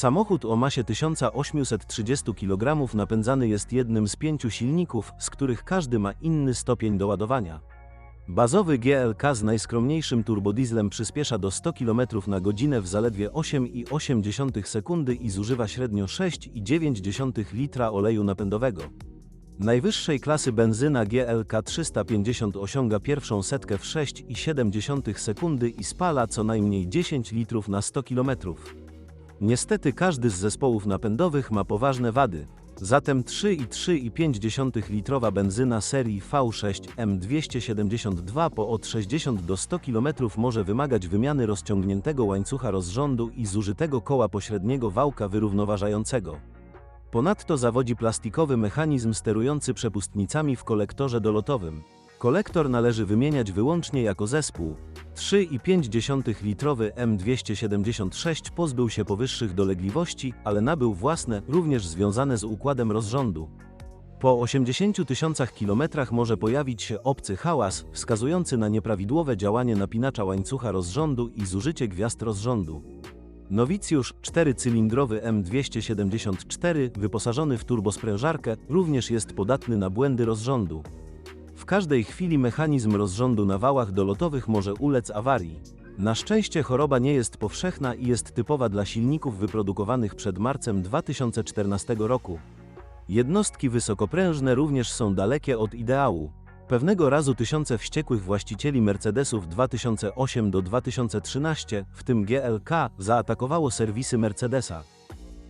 Samochód o masie 1830 kg napędzany jest jednym z pięciu silników, z których każdy ma inny stopień doładowania. Bazowy GLK z najskromniejszym turbodieslem przyspiesza do 100 km na godzinę w zaledwie 8,8 sekundy i zużywa średnio 6,9 litra oleju napędowego. Najwyższej klasy benzyna GLK 350 osiąga pierwszą setkę w 6,7 sekundy i spala co najmniej 10 litrów na 100 km. Niestety każdy z zespołów napędowych ma poważne wady. Zatem 3,3,5 litrowa benzyna serii V6 M272 po od 60 do 100 km może wymagać wymiany rozciągniętego łańcucha rozrządu i zużytego koła pośredniego wałka wyrównoważającego. Ponadto zawodzi plastikowy mechanizm sterujący przepustnicami w kolektorze dolotowym. Kolektor należy wymieniać wyłącznie jako zespół. 3,5-litrowy M276 pozbył się powyższych dolegliwości, ale nabył własne, również związane z układem rozrządu. Po 80 tysiącach kilometrach może pojawić się obcy hałas, wskazujący na nieprawidłowe działanie napinacza łańcucha rozrządu i zużycie gwiazd rozrządu. Nowicjusz 4-cylindrowy M274, wyposażony w turbosprężarkę, również jest podatny na błędy rozrządu. Każdej chwili mechanizm rozrządu na wałach dolotowych może ulec awarii. Na szczęście choroba nie jest powszechna i jest typowa dla silników wyprodukowanych przed marcem 2014 roku. Jednostki wysokoprężne również są dalekie od ideału. Pewnego razu tysiące wściekłych właścicieli Mercedesów 2008 do 2013, w tym GLK, zaatakowało serwisy Mercedesa.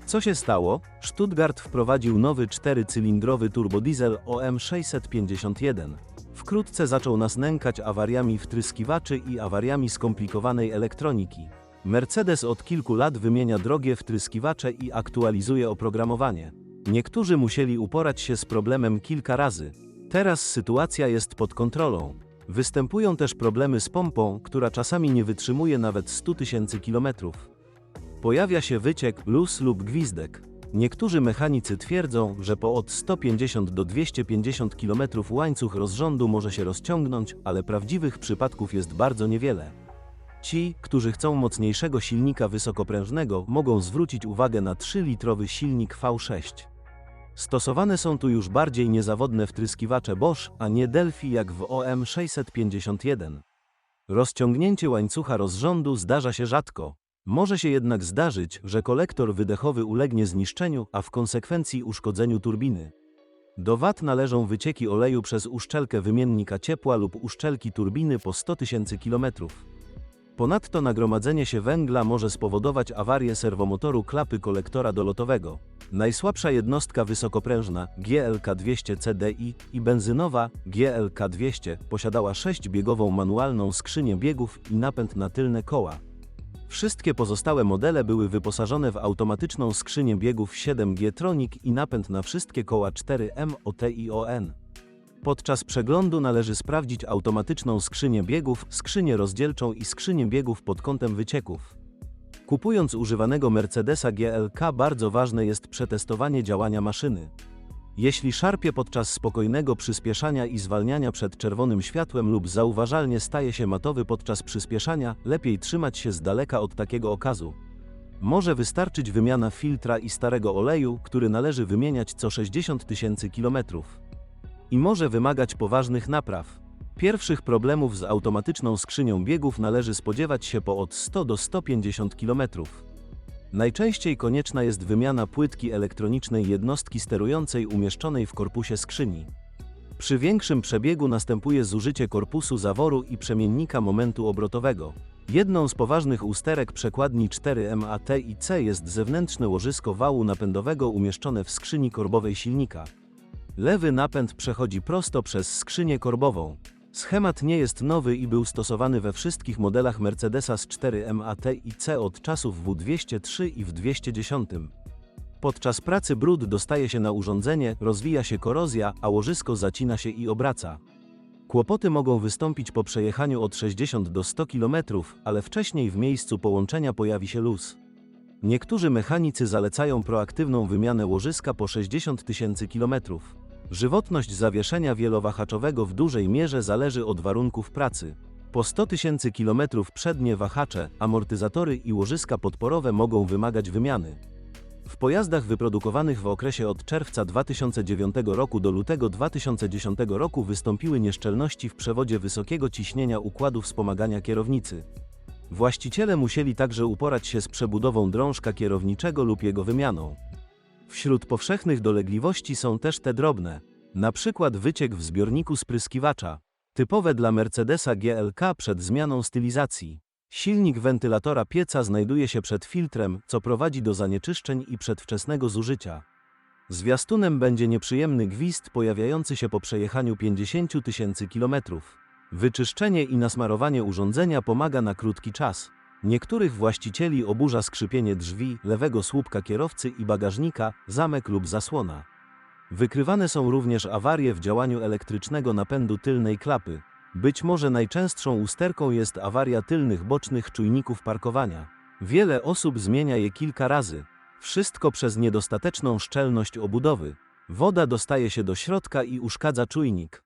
Co się stało? Stuttgart wprowadził nowy czterycylindrowy turbodiesel OM651. Wkrótce zaczął nas nękać awariami wtryskiwaczy i awariami skomplikowanej elektroniki. Mercedes od kilku lat wymienia drogie wtryskiwacze i aktualizuje oprogramowanie. Niektórzy musieli uporać się z problemem kilka razy. Teraz sytuacja jest pod kontrolą. Występują też problemy z pompą, która czasami nie wytrzymuje nawet 100 tysięcy kilometrów. Pojawia się wyciek, luz lub gwizdek. Niektórzy mechanicy twierdzą, że po od 150 do 250 km łańcuch rozrządu może się rozciągnąć, ale prawdziwych przypadków jest bardzo niewiele. Ci, którzy chcą mocniejszego silnika wysokoprężnego, mogą zwrócić uwagę na 3-litrowy silnik V6. Stosowane są tu już bardziej niezawodne wtryskiwacze Bosch, a nie Delphi jak w OM651. Rozciągnięcie łańcucha rozrządu zdarza się rzadko. Może się jednak zdarzyć, że kolektor wydechowy ulegnie zniszczeniu, a w konsekwencji uszkodzeniu turbiny. Do wad należą wycieki oleju przez uszczelkę wymiennika ciepła lub uszczelki turbiny po 100 tysięcy kilometrów. Ponadto nagromadzenie się węgla może spowodować awarię serwomotoru klapy kolektora dolotowego. Najsłabsza jednostka wysokoprężna GLK 200 CDI i benzynowa GLK 200 posiadała 6-biegową manualną skrzynię biegów i napęd na tylne koła. Wszystkie pozostałe modele były wyposażone w automatyczną skrzynię biegów 7G Tronic i napęd na wszystkie koła 4M OTION. Podczas przeglądu należy sprawdzić automatyczną skrzynię biegów, skrzynię rozdzielczą i skrzynię biegów pod kątem wycieków. Kupując używanego Mercedesa GLK bardzo ważne jest przetestowanie działania maszyny. Jeśli szarpie podczas spokojnego przyspieszania i zwalniania przed czerwonym światłem lub zauważalnie staje się matowy podczas przyspieszania, lepiej trzymać się z daleka od takiego okazu. Może wystarczyć wymiana filtra i starego oleju, który należy wymieniać co 60 tysięcy kilometrów. I może wymagać poważnych napraw. Pierwszych problemów z automatyczną skrzynią biegów należy spodziewać się po od 100 do 150 km. Najczęściej konieczna jest wymiana płytki elektronicznej jednostki sterującej umieszczonej w korpusie skrzyni. Przy większym przebiegu następuje zużycie korpusu zaworu i przemiennika momentu obrotowego. Jedną z poważnych usterek przekładni 4MAT i C jest zewnętrzne łożysko wału napędowego umieszczone w skrzyni korbowej silnika. Lewy napęd przechodzi prosto przez skrzynię korbową. Schemat nie jest nowy i był stosowany we wszystkich modelach Mercedesa z 4MAT i C od czasów W203 i w 210. Podczas pracy brud dostaje się na urządzenie, rozwija się korozja, a łożysko zacina się i obraca. Kłopoty mogą wystąpić po przejechaniu od 60 do 100 km, ale wcześniej w miejscu połączenia pojawi się luz. Niektórzy mechanicy zalecają proaktywną wymianę łożyska po 60 tysięcy kilometrów. Żywotność zawieszenia wielowahaczowego w dużej mierze zależy od warunków pracy. Po 100 tysięcy kilometrów przednie wahacze, amortyzatory i łożyska podporowe mogą wymagać wymiany. W pojazdach wyprodukowanych w okresie od czerwca 2009 roku do lutego 2010 roku wystąpiły nieszczelności w przewodzie wysokiego ciśnienia układu wspomagania kierownicy. Właściciele musieli także uporać się z przebudową drążka kierowniczego lub jego wymianą. Wśród powszechnych dolegliwości są też te drobne, na przykład wyciek w zbiorniku spryskiwacza, typowe dla Mercedesa GLK przed zmianą stylizacji. Silnik wentylatora pieca znajduje się przed filtrem, co prowadzi do zanieczyszczeń i przedwczesnego zużycia. Zwiastunem będzie nieprzyjemny gwizd pojawiający się po przejechaniu 50 000 tysięcy kilometrów. Wyczyszczenie i nasmarowanie urządzenia pomaga na krótki czas. Niektórych właścicieli oburza skrzypienie drzwi, lewego słupka kierowcy i bagażnika, zamek lub zasłona. Wykrywane są również awarie w działaniu elektrycznego napędu tylnej klapy. Być może najczęstszą usterką jest awaria tylnych bocznych czujników parkowania. Wiele osób zmienia je kilka razy. Wszystko przez niedostateczną szczelność obudowy. Woda dostaje się do środka i uszkadza czujnik.